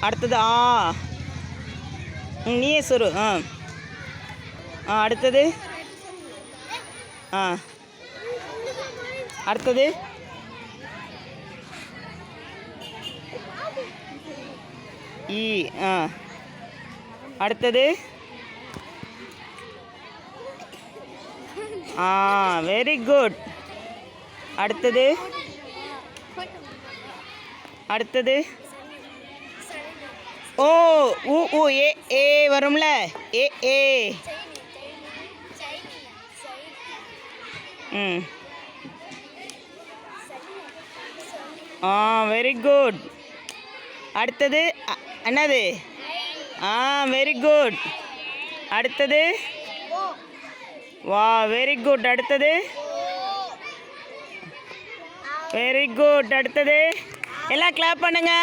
அடுத்தது ஆ. நீயே சொரு. ஆ. ஆ அடுத்தது? ஆ. அடுத்தது? ஈ ஆ. அடுத்தது? ஆ வெரி குட். அடுத்தது? அடுத்தது? ஓ ஊ ஊ ஏ ஏ வரும்ல? ஏ ஏ. ம். ஆ வெரி குட் அடுத்தது என்னது? ஆ வெரி குட் அடுத்தது? வா வெரி குட் அடுத்தது? வெரி குட் அடுத்தது? எல்லாம் கிளாப் பண்ணுங்க.